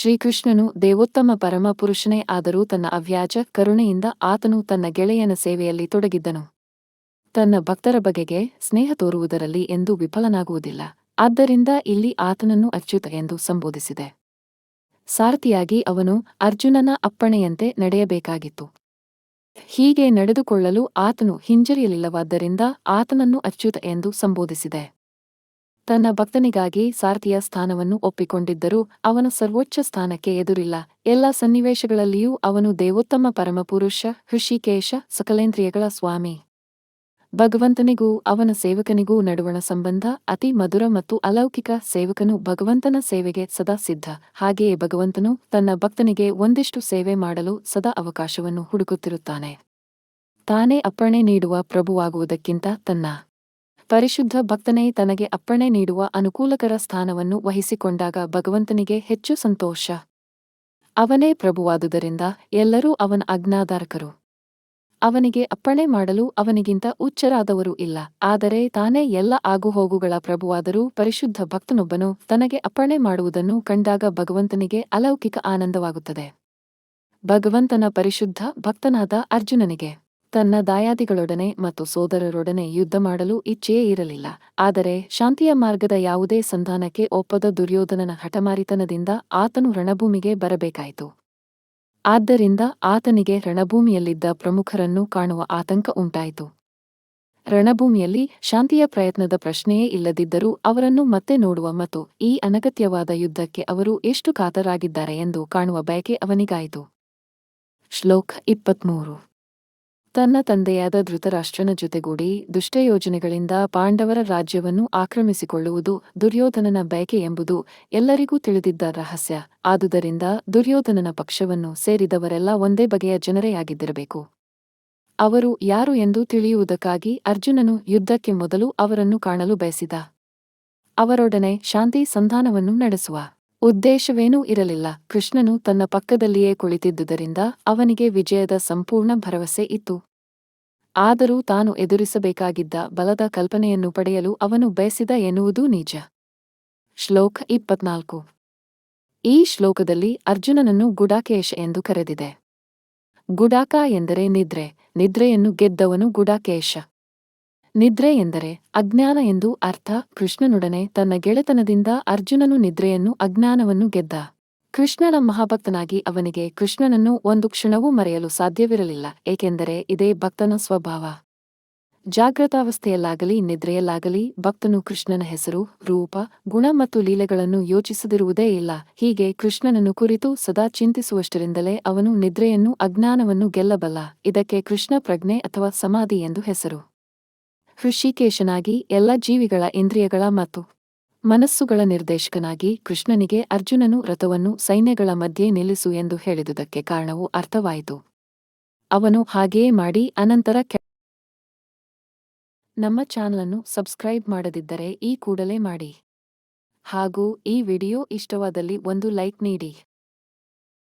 ಶ್ರೀಕೃಷ್ಣನು ದೇವೋತ್ತಮ ಪರಮಪುರುಷನೇ ಆದರೂ ತನ್ನ ಅವ್ಯಾಜ ಕರುಣೆಯಿಂದ ಆತನು ತನ್ನ ಗೆಳೆಯನ ಸೇವೆಯಲ್ಲಿ ತೊಡಗಿದ್ದನು. ತನ್ನ ಭಕ್ತರ ಬಗೆಗೆ ಸ್ನೇಹ ತೋರುವುದರಲ್ಲಿ ಎಂದೂ ವಿಫಲನಾಗುವುದಿಲ್ಲ. ಆದ್ದರಿಂದ ಇಲ್ಲಿ ಆತನನ್ನು ಅಚ್ಯುತ ಎಂದು ಸಂಬೋಧಿಸಿದೆ. ಸಾರಥಿಯಾಗಿ ಅವನು ಅರ್ಜುನನ ಅಪ್ಪಣೆಯಂತೆ ನಡೆಯಬೇಕಾಗಿತ್ತು. ಹೀಗೆ ನಡೆದುಕೊಳ್ಳಲು ಆತನು ಹಿಂಜರಿಯಲಿಲ್ಲವಾದ್ದರಿಂದ ಆತನನ್ನು ಅಚ್ಯುತ ಎಂದು ಸಂಬೋಧಿಸಿದೆ. ತನ್ನ ಭಕ್ತನಿಗಾಗಿ ಸಾರಥಿಯ ಸ್ಥಾನವನ್ನು ಒಪ್ಪಿಕೊಂಡಿದ್ದರೂ ಅವನ ಸರ್ವೋಚ್ಚ ಸ್ಥಾನಕ್ಕೆ ಎದುರಿಲ್ಲ. ಎಲ್ಲ ಸನ್ನಿವೇಶಗಳಲ್ಲಿಯೂ ಅವನು ದೇವೋತ್ತಮ ಪರಮಪುರುಷ, ಹೃಷಿಕೇಶ, ಸಕಲೇಂದ್ರಿಯಗಳ ಸ್ವಾಮಿ. ಭಗವಂತನಿಗೂ ಅವನ ಸೇವಕನಿಗೂ ನಡುವಣ ಸಂಬಂಧ ಅತಿ ಮಧುರ ಮತ್ತು ಅಲೌಕಿಕ ಸೇವಕನು ಭಗವಂತನ ಸೇವೆಗೆ ಸದಾ ಸಿದ್ಧ. ಹಾಗೆಯೇ ಭಗವಂತನು ತನ್ನ ಭಕ್ತನಿಗೆ ಒಂದಿಷ್ಟು ಸೇವೆ ಮಾಡಲು ಸದಾ ಅವಕಾಶವನ್ನು ಹುಡುಕುತ್ತಿರುತ್ತಾನೆ. ತಾನೇ ಅಪ್ಪಣೆ ನೀಡುವ ಪ್ರಭುವಾಗುವುದಕ್ಕಿಂತ ತನ್ನ ಪರಿಶುದ್ಧ ಭಕ್ತನೇ, ತನಗೆ ಅಪ್ಪಣೆ ನೀಡುವ ಅನುಕೂಲಕರ ಸ್ಥಾನವನ್ನು ವಹಿಸಿಕೊಂಡಾಗ ಭಗವಂತನಿಗೆ ಹೆಚ್ಚು ಸಂತೋಷ. ಅವನೇ ಪ್ರಭುವಾದುದರಿಂದ ಎಲ್ಲರೂ ಅವನ ಅಜ್ಞಾಧಾರಕರು ಅವನಿಗೆ ಅಪ್ಪಣೆ ಮಾಡಲು ಅವನಿಗಿಂತ ಉಚ್ಚರಾದವರು ಇಲ್ಲ. ಆದರೆ ತಾನೇ ಎಲ್ಲ ಆಗುಹೋಗುಗಳ ಪ್ರಭುವಾದರೂ ಪರಿಶುದ್ಧ ಭಕ್ತನೊಬ್ಬನು ತನಗೆ ಅಪ್ಪಣೆ ಮಾಡುವುದನ್ನು ಕಂಡಾಗ ಭಗವಂತನಿಗೆ ಅಲೌಕಿಕ ಆನಂದವಾಗುತ್ತದೆ. ಭಗವಂತನ ಪರಿಶುದ್ಧ ಭಕ್ತನಾದ ಅರ್ಜುನನಿಗೆ. ತನ್ನ ದಾಯಾದಿಗಳೊಡನೆ ಮತ್ತು ಸೋದರರೊಡನೆ ಯುದ್ಧ ಮಾಡಲು ಇಚ್ಛೆಯೇ ಇರಲಿಲ್ಲ. ಆದರೆ ಶಾಂತಿಯ ಮಾರ್ಗದ ಯಾವುದೇ ಸಂಧಾನಕ್ಕೆ ಒಪ್ಪದ ದುರ್ಯೋಧನನ ಹಠಮಾರಿತನದಿಂದ ಆತನು ರಣಭೂಮಿಗೆ ಬರಬೇಕಾಯಿತು. ಆದ್ದರಿಂದ ಆತನಿಗೆ ರಣಭೂಮಿಯಲ್ಲಿದ್ದ ಪ್ರಮುಖರನ್ನು ಕಾಣುವ ಆತಂಕ ಉಂಟಾಯಿತು. ರಣಭೂಮಿಯಲ್ಲಿ ಶಾಂತಿಯ ಪ್ರಯತ್ನದ ಪ್ರಶ್ನೆಯೇ ಇಲ್ಲದಿದ್ದರೂ ಅವರನ್ನು ಮತ್ತೆ ನೋಡುವ ಮತ್ತು ಈ ಅನಗತ್ಯವಾದ ಯುದ್ಧಕ್ಕೆ ಅವರು ಎಷ್ಟು ಕಾತರಾಗಿದ್ದಾರೆ ಎಂದು ಕಾಣುವ ಬಯಕೆ ಅವನಿಗಾಯಿತು. ಶ್ಲೋಕ ಇಪ್ಪತ್ಮೂರು. ತನ್ನ ತಂದೆಯಾದ ಧೃತರಾಷ್ಟ್ರನ ಜೊತೆಗೂಡಿ ದುಷ್ಟಯೋಜನೆಗಳಿಂದ ಪಾಂಡವರ ರಾಜ್ಯವನ್ನು ಆಕ್ರಮಿಸಿಕೊಳ್ಳುವುದು ದುರ್ಯೋಧನನ ಬಯಕೆ ಎಂಬುದು ಎಲ್ಲರಿಗೂ ತಿಳಿದಿದ್ದ ರಹಸ್ಯ. ಆದುದರಿಂದ ದುರ್ಯೋಧನನ ಪಕ್ಷವನ್ನು ಸೇರಿದವರೆಲ್ಲ ಒಂದೇ ಬಗೆಯ ಜನರೇ ಆಗಿದ್ದಿರಬೇಕು. ಅವರು ಯಾರು ಎಂದು ತಿಳಿಯುವುದಕ್ಕಾಗಿ ಅರ್ಜುನನು ಯುದ್ಧಕ್ಕೆ ಮೊದಲು ಅವರನ್ನು ಕಾಣಲು ಬಯಸಿದ. ಅವರೊಡನೆ ಶಾಂತಿ ಸಂಧಾನವನ್ನು ನಡೆಸುವ. ಉದ್ದೇಶವೇನೂ ಇರಲಿಲ್ಲ. ಕೃಷ್ಣನು ತನ್ನ ಪಕ್ಕದಲ್ಲಿಯೇ ಕುಳಿತಿದ್ದುದರಿಂದ ಅವನಿಗೆ ವಿಜಯದ ಸಂಪೂರ್ಣ ಭರವಸೆ ಇತ್ತು. ಆದರೂ ತಾನು ಎದುರಿಸಬೇಕಾಗಿದ್ದ ಬಲದ ಕಲ್ಪನೆಯನ್ನು ಪಡೆಯಲು ಅವನು ಬಯಸಿದ ಎನ್ನುವುದೂ ನಿಜ. ಶ್ಲೋಕ ಇಪ್ಪತ್ನಾಲ್ಕು. ಈ ಶ್ಲೋಕದಲ್ಲಿ ಅರ್ಜುನನನ್ನು ಗುಡಾಕೇಶ ಎಂದು ಕರೆದಿದೆ. ಗುಡಾಕ ಎಂದರೆ ನಿದ್ರೆ, ನಿದ್ರೆಯನ್ನು ಗೆದ್ದವನು ಗುಡಾಕೇಶ. ನಿದ್ರೆ ಎಂದರೆ ಅಜ್ಞಾನ ಎಂದು ಅರ್ಥ ಕೃಷ್ಣನೊಡನೆ ತನ್ನ ಗೆಳೆತನದಿಂದ ಅರ್ಜುನನು ನಿದ್ರೆಯನ್ನು ಅಜ್ಞಾನವನ್ನು ಗೆದ್ದ. ಕೃಷ್ಣನ ಮಹಾಭಕ್ತನಾಗಿ ಅವನಿಗೆ ಕೃಷ್ಣನನ್ನು ಒಂದು ಕ್ಷಣವೂ ಮರೆಯಲು ಸಾಧ್ಯವಿರಲಿಲ್ಲ, ಏಕೆಂದರೆ ಇದೇ ಭಕ್ತನ ಸ್ವಭಾವ. ಜಾಗೃತಾವಸ್ಥೆಯಲ್ಲಾಗಲಿ ನಿದ್ರೆಯಲ್ಲಾಗಲಿ ಭಕ್ತನು ಕೃಷ್ಣನ ಹೆಸರು, ರೂಪ, ಗುಣ ಮತ್ತು ಲೀಲೆಗಳನ್ನು ಯೋಚಿಸದಿರುವುದೇ ಇಲ್ಲ. ಹೀಗೆ ಕೃಷ್ಣನನ್ನು ಕುರಿತು ಸದಾ ಚಿಂತಿಸುವಷ್ಟರಿಂದಲೇ ಅವನು ನಿದ್ರೆಯನ್ನು ಅಜ್ಞಾನವನ್ನು ಗೆಲ್ಲಬಲ್ಲ. ಇದಕ್ಕೆ ಕೃಷ್ಣ ಪ್ರಜ್ಞೆ ಅಥವಾ ಸಮಾಧಿ ಎಂದು ಹೆಸರು. ಹೃಷಿಕೇಶನಾಗಿ ಎಲ್ಲ ಜೀವಿಗಳ ಇಂದ್ರಿಯಗಳ ಮತ್ತು ಮನಸ್ಸುಗಳ ನಿರ್ದೇಶಕನಾಗಿ ಕೃಷ್ಣನಿಗೆ ಅರ್ಜುನನು ರಥವನ್ನು ಸೈನ್ಯಗಳ ಮಧ್ಯೆ ನಿಲ್ಲಿಸು ಎಂದು ಹೇಳಿದುದಕ್ಕೆ ಕಾರಣವು ಅರ್ಥವಾಯಿತು. ಅವನು ಹಾಗೆಯೇ ಮಾಡಿ ಅನಂತರ ನಮ್ಮ ಚಾನಲನ್ನು ಸಬ್ಸ್ಕ್ರೈಬ್ ಮಾಡದಿದ್ದರೆ ಈ ಕೂಡಲೇ ಮಾಡಿ. ಹಾಗೂ ಈ ವಿಡಿಯೋ ಇಷ್ಟವಾದಲ್ಲಿ ಒಂದು ಲೈಕ್ ನೀಡಿ.